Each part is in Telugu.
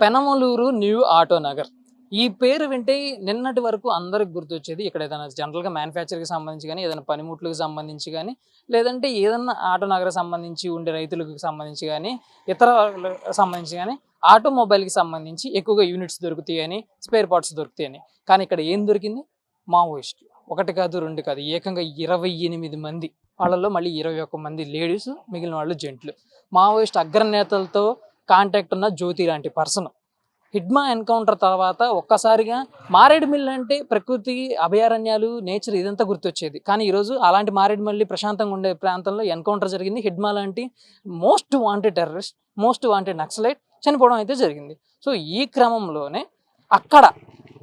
Penamaluru new auto Nagar. ఈ పేరు వింటే నిన్నటి వరకు అందరికి గుర్తొచ్చేది ఇక్కడ ఏదైనా జనరల్గా మ్యానుఫ్యాక్చర్కి సంబంధించి కానీ ఏదైనా పనిముట్లకు సంబంధించి కానీ లేదంటే ఏదైనా ఆటో నగర సంబంధించి ఉండే రైతులకు సంబంధించి కానీ ఇతర సంబంధించి కానీ ఆటోమొబైల్కి సంబంధించి ఎక్కువగా యూనిట్స్ దొరుకుతాయని స్పేర్ పార్ట్స్ దొరుకుతాయని. కానీ ఇక్కడ ఏం దొరికింది? మావోయిస్టులు. ఒకటి కాదు రెండు కాదు ఏకంగా ఇరవై ఎనిమిది మంది. వాళ్ళలో మళ్ళీ ఇరవై ఒక్క మంది లేడీస్ మిగిలిన వాళ్ళు జెంట్లు. మావోయిస్ట్ అగ్రనేతలతో కాంటాక్ట్ ఉన్న జ్యోతి లాంటి పర్సన్. హిడ్మా ఎన్కౌంటర్ తర్వాత ఒక్కసారిగా మారేడుమిల్లి అంటే ప్రకృతి అభయారణ్యాలు నేచర్ ఇదంతా గుర్తొచ్చేది. కానీ ఈరోజు అలాంటి మారేడుమిల్లి ప్రశాంతంగా ఉండే ప్రాంతంలో ఎన్కౌంటర్ జరిగింది. హిడ్మా లాంటి most wanted terrorist most wanted naxalite చనిపోవడం అయితే జరిగింది. సో ఈ క్రమంలోనే అక్కడ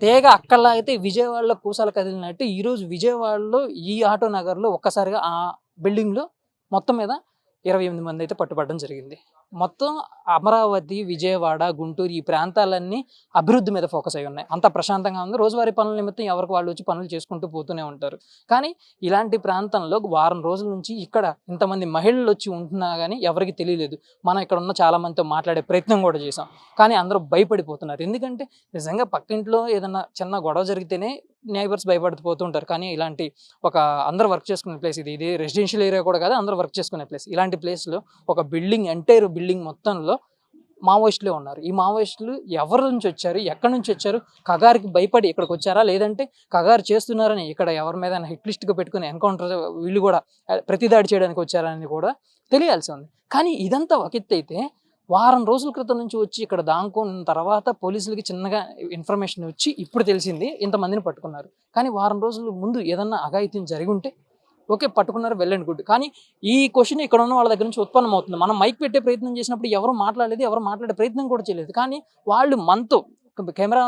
తేగ అక్కడలా అయితే విజయవాడలో కూసాలు కదిలినట్టు ఈరోజు విజయవాడలో ఈ ఆటో నగర్లో ఒక్కసారిగా ఆ బిల్డింగ్లో మొత్తం మీద ఇరవై ఎనిమిది మంది అయితే పట్టుబడడం జరిగింది. మొత్తం అమరావతి విజయవాడ గుంటూరు ఈ ప్రాంతాలన్నీ అభివృద్ధి మీద ఫోకస్ అయి ఉన్నాయి. అంత ప్రశాంతంగా ఉంది. రోజువారీ పనుల నిమిత్తం ఎవరికి వాళ్ళు వచ్చి పనులు చేసుకుంటూ పోతూనే ఉంటారు. కానీ ఇలాంటి ప్రాంతంలో వారం రోజుల నుంచి ఇక్కడ ఇంతమంది మహిళలు వచ్చి ఉంటున్నా కానీ ఎవరికి తెలియలేదు. మనం ఇక్కడ ఉన్న చాలా మందితో మాట్లాడే ప్రయత్నం కూడా చేసాం కానీ అందరూ భయపడిపోతున్నారు. ఎందుకంటే నిజంగా పక్కింట్లో ఏదైనా చిన్న గొడవ జరిగితేనే నైబర్స్ భయపడిపోతూ ఉంటారు. కానీ ఇలాంటి ఒక అందరూ వర్క్ చేసుకునే ప్లేస్ ఇది. ఇది రెసిడెన్షియల్ ఏరియా కూడా కాదు. అందరూ వర్క్ చేసుకునే ప్లేస్ ఇలాంటి ప్లేస్లో ఒక బిల్డింగ్ ఎంటైర్ బిల్డింగ్ బిల్డింగ్ మొత్తంలో మావోయిస్టులే ఉన్నారు. ఈ మావోయిస్టులు ఎవరి నుంచి వచ్చారు? ఎక్కడి నుంచి వచ్చారు? కగారికి భయపడి ఇక్కడికి వచ్చారా? లేదంటే కగారు చేస్తున్నారని ఇక్కడ ఎవరి మీద హిట్ లిస్ట్గా పెట్టుకుని ఎన్కౌంటర్ వీళ్ళు కూడా ప్రతిదాడి చేయడానికి వచ్చారని కూడా తెలియాల్సి ఉంది. కానీ ఇదంతా ఒక ఎత్తు అయితే వారం రోజుల క్రితం నుంచి వచ్చి ఇక్కడ దాంకున్న తర్వాత పోలీసులకి చిన్నగా ఇన్ఫర్మేషన్ వచ్చి ఇప్పుడు తెలిసింది ఇంతమందిని పట్టుకున్నారు. కానీ వారం రోజుల ముందు ఏదన్నా అఘాయిత్యం జరిగి ఉంటే ఓకే పట్టుకున్నారు వెళ్ళండి గుడ్. కానీ ఈ క్వశ్చన్ ఇక్కడ ఉన్న వాళ్ళ దగ్గర నుంచి ఉత్పన్నం అవుతుంది మనం మైక్ పెట్టే ప్రయత్నం చేసినప్పుడు ఎవరు మాట్లాడలేదు ఎవరు మాట్లాడే ప్రయత్నం కూడా చేయలేదు. కానీ వాళ్ళు మనతో కెమెరా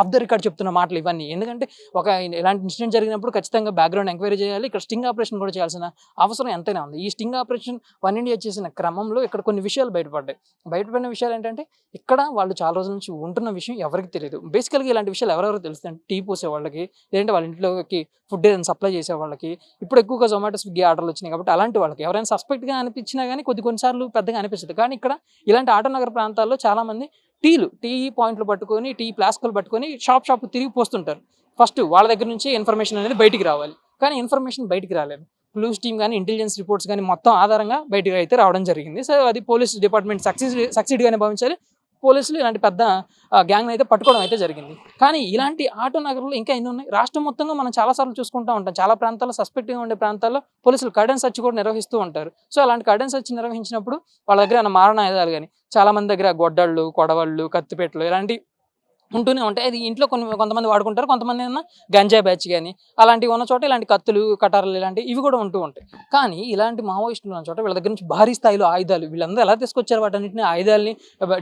ఆఫ్ ద రికార్డ్ చెప్తున్న మాటలు ఇవన్నీ. ఎందుకంటే ఒక ఇలాంటి ఇన్సిడెంట్ జరిగినప్పుడు ఖచ్చితంగా బ్యాక్గ్రౌండ్ ఎంక్వైరీ చేయాలి ఇక్కడ స్టింగ్ ఆపరేషన్ కూడా చేయాల్సిన అవసరం ఎంతైనా ఉంది. ఈ స్టింగ్ ఆపరేషన్ వన్ ఇండియా చేసిన క్రమంలో ఇక్కడ కొన్ని విషయాలు బయటపడ్డాయి. బయటపడిన విషయాలు ఏంటంటే ఇక్కడ వాళ్ళు చాలా రోజుల నుంచి ఉంటున్న విషయం ఎవరికి తెలియదు. బేసికల్గా ఇలాంటి విషయాలు ఎవరెవరు తెలుస్తుంది టీ పోసే వాళ్ళకి లేదంటే వాళ్ళ ఇంట్లోకి ఫుడ్ ఏదైనా సప్లై చేసే వాళ్ళకి ఇప్పుడు ఎక్కువగా జొమాటో స్విగ్గీ ఆర్డర్లు వచ్చినాయి కాబట్టి అలాంటి వాళ్ళకి ఎవరైనా సస్పెక్ట్గా అనిపించినా కానీ కొద్ది కొన్నిసార్లు పెద్దగా అనిపిస్తుంది. కానీ ఇక్కడ ఇలాంటి ఆటనగర ప్రాంతాల్లో చాలామంది టీలు టీ పాయింట్లు పట్టుకొని టీ ప్లాస్కులు పట్టుకొని షాప్ షాప్ తిరిగి పోస్తుంటారు. ఫస్ట్ వాళ్ళ దగ్గర నుంచి ఇన్ఫర్మేషన్ అనేది బయటికి రావాలి. కానీ ఇన్ఫర్మేషన్ బయటికి రాలేదు. పోలీస్ టీమ్ కానీ ఇంటెలిజెన్స్ రిపోర్ట్స్ కానీ మొత్తం ఆధారంగా బయటకు అయితే రావడం జరిగింది. సో అది పోలీస్ డిపార్ట్మెంట్ సక్సెస్ సక్సీడ్గానే భావించాలి. పోలీసులు ఇలాంటి పెద్ద గ్యాంగ్ అయితే పట్టుకోవడం అయితే జరిగింది. కానీ ఇలాంటి ఆటో నగరంలో ఇంకా ఎన్ని ఉన్నాయి? రాష్ట్రం మొత్తంగా మనం చాలాసార్లు చూసుకుంటూ ఉంటాం. చాలా ప్రాంతాల్లో సస్పెక్ట్గా ఉండే ప్రాంతాల్లో పోలీసులు కడెన్ సర్చ్ కూడా నిర్వహిస్తూ ఉంటారు. సో అలాంటి కడెన్ సర్చ్ నిర్వహించినప్పుడు వాళ్ళ దగ్గర ఏమైనా మారణ ఆయుధాలు కానీ చాలా మంది దగ్గర గొడ్డళ్ళు కొడవళ్ళు కత్తిపెట్లు ఇలాంటి ఉంటూనే ఉంటాయి. అది ఇంట్లో కొన్ని కొంతమంది వాడుకుంటారు కొంతమంది ఏమన్నా గంజా బ్యాచ్ కానీ అలాంటివి ఉన్న చోట ఇలాంటి కత్తులు కటారాలు ఇలాంటివి ఇవి కూడా ఉంటూ ఉంటాయి. కానీ ఇలాంటి మావోయిస్టులు ఉన్న చోట వీళ్ళ దగ్గర నుంచి భారీ స్థాయిలో ఆయుధాలు వీళ్ళందరూ ఎలా తీసుకొచ్చారు వాటన్నిటిని? ఆయుధాలని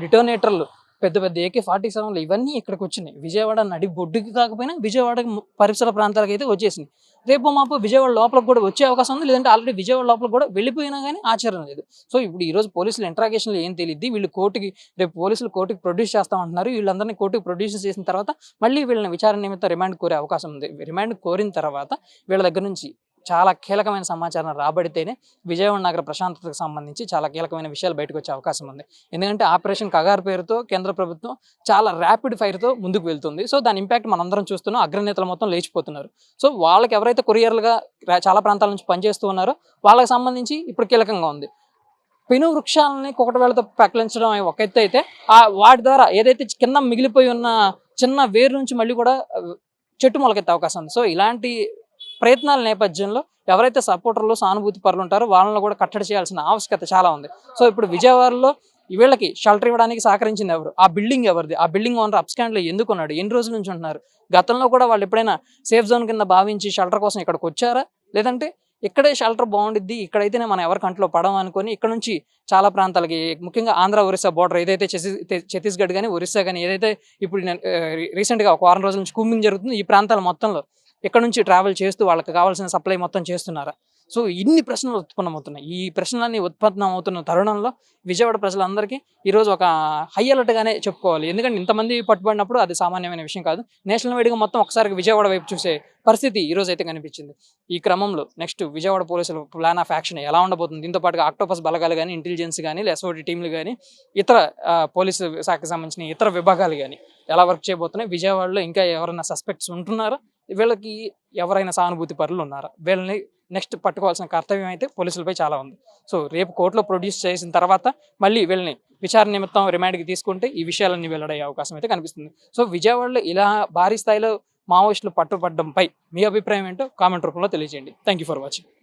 డిటోనేటర్లు పెద్ద పెద్ద ఏకే ఫార్టీ సెవెన్లు ఇవన్నీ ఇక్కడికి వచ్చినాయి. విజయవాడ నడి బొడ్డుకి కాకపోయినా విజయవాడ పరిసర ప్రాంతాలకు అయితే వచ్చేసింది రేపు మాపు విజయవాడ లోపలకు కూడా వచ్చే అవకాశం ఉంది. లేదంటే ఆల్రెడీ విజయవాడ లోపలికి కూడా వెళ్ళిపోయినా కానీ ఆశ్చర్యం లేదు. సో ఇప్పుడు ఈ రోజు పోలీసులు ఇంట్రాగేషన్లు ఏం తెలియదు వీళ్ళు కోర్టుకి రేపు పోలీసులు కోర్టుకి ప్రొడ్యూస్ చేస్తామంటున్నారు. వీళ్ళందరినీ కోర్టుకి ప్రొడ్యూస్ చేసిన తర్వాత మళ్ళీ వీళ్ళని విచారణ నిమిత్తం రిమాండ్ కోరే అవకాశం ఉంది. రిమాండ్ కోరిన తర్వాత వీళ్ళ దగ్గర నుంచి చాలా కీలకమైన సమాచారం రాబడితేనే విజయవాడ నగర ప్రశాంతతకు సంబంధించి చాలా కీలకమైన విషయాలు బయటకు వచ్చే అవకాశం ఉంది. ఎందుకంటే ఆపరేషన్ కగార్ పేరుతో కేంద్ర ప్రభుత్వం చాలా ర్యాపిడ్ ఫైర్తో ముందుకు వెళ్తుంది. సో దాని ఇంపాక్ట్ మనందరం చూస్తున్నాం. అగ్రనేతలు మొత్తం లేచిపోతున్నారు. సో వాళ్ళకి ఎవరైతే కొరియర్లుగా చాలా ప్రాంతాల నుంచి పనిచేస్తూ ఉన్నారో వాళ్ళకి సంబంధించి ఇప్పుడు కీలకంగా ఉంది. పెను వృక్షాలని కుకటవేళతో పెకలించడం అనే ఒక ఎత్తు అయితే ఆ వాటి ద్వారా ఏదైతే కింద మిగిలిపోయి ఉన్న చిన్న వేరు నుంచి మళ్ళీ కూడా చెట్టు మొలకెత్తే అవకాశం ఉంది. సో ఇలాంటి ప్రయత్నాల నేపథ్యంలో ఎవరైతే సపోర్టర్లు సానుభూతి పరులు ఉంటారో వాళ్ళని కూడా కట్టడి చేయాల్సిన ఆవశ్యకత చాలా ఉంది. సో ఇప్పుడు విజయవాడలో వీళ్ళకి షెల్టర్ ఇవ్వడానికి సహకరించింది ఎవరు? ఆ బిల్డింగ్ ఎవరిది? ఆ బిల్డింగ్ ఓనర్ అప్స్కాండ్లో ఎందుకు ఉన్నాడు? ఎన్ని రోజుల నుంచి ఉంటున్నారు? గతంలో కూడా వాళ్ళు ఎప్పుడైనా సేఫ్ జోన్ కింద భావించి షెల్టర్ కోసం ఇక్కడికి వచ్చారా? లేదంటే ఇక్కడే షెల్టర్ బాగుండిద్ది ఇక్కడైతేనే మనం ఎవరి కంట్లో పడం అనుకొని ఇక్కడ నుంచి చాలా ప్రాంతాలకి ముఖ్యంగా ఆంధ్ర ఒరిస్సా బోర్డర్ ఏదైతే ఛత్తీస్గఢ్ కానీ ఒరిస్సా కానీ ఏదైతే ఇప్పుడు రీసెంట్గా ఒక వారం రోజుల నుంచి కూంబింగ్ జరుగుతుంది ఈ ప్రాంతాల మొత్తంలో ఇక్కడ నుంచి ట్రావెల్ చేస్తూ వాళ్ళకి కావాల్సిన సప్లై మొత్తం చేస్తున్నారా? సో ఇన్ని ప్రశ్నలు ఉత్పన్నమవుతున్నాయి. ఈ ప్రశ్నలన్నీ ఉత్పన్నం అవుతున్న తరుణంలో విజయవాడ ప్రజలందరికీ ఈరోజు ఒక హై అలర్ట్గానే చెప్పుకోవాలి. ఎందుకంటే ఇంతమంది పట్టుబడినప్పుడు అది సామాన్యమైన విషయం కాదు. నేషనల్ వైడ్గా మొత్తం ఒకసారి విజయవాడ వైపు చూసే పరిస్థితి ఈరోజు అయితే కనిపించింది. ఈ క్రమంలో నెక్స్ట్ విజయవాడ పోలీసుల ప్లాన్ ఆఫ్ యాక్షన్ ఎలా ఉండబోతుంది? దీంతో పాటుగా ఆక్టోపస్ బలగాలు కానీ ఇంటెలిజెన్స్ కానీ ఎస్ఓటి టీంలు కానీ ఇతర పోలీసు శాఖకు సంబంధించిన ఇతర విభాగాలు కానీ ఎలా వర్క్ చేయబోతున్నాయి? విజయవాడలో ఇంకా ఎవరైనా సస్పెక్ట్స్ ఉంటున్నారా? వీళ్ళకి ఎవరైనా సానుభూతి పరులు ఉన్నారా? వీళ్ళని నెక్స్ట్ పట్టుకోవాల్సిన కర్తవ్యం అయితే పోలీసులపై చాలా ఉంది. సో రేపు కోర్టులో ప్రొడ్యూస్ చేసిన తర్వాత మళ్ళీ వీళ్ళని విచారణ నిమిత్తం రిమాండ్కి తీసుకుంటే ఈ విషయాలన్నీ వెల్లడయ్యే అవకాశం అయితే కనిపిస్తుంది. సో విజయవాడలో ఇలా భారీ స్థాయిలో మావోయిస్టులు పట్టుబడ్డంపై మీ అభిప్రాయం ఏంటో కామెంట్ రూపంలో తెలియజేయండి. Thank you for watching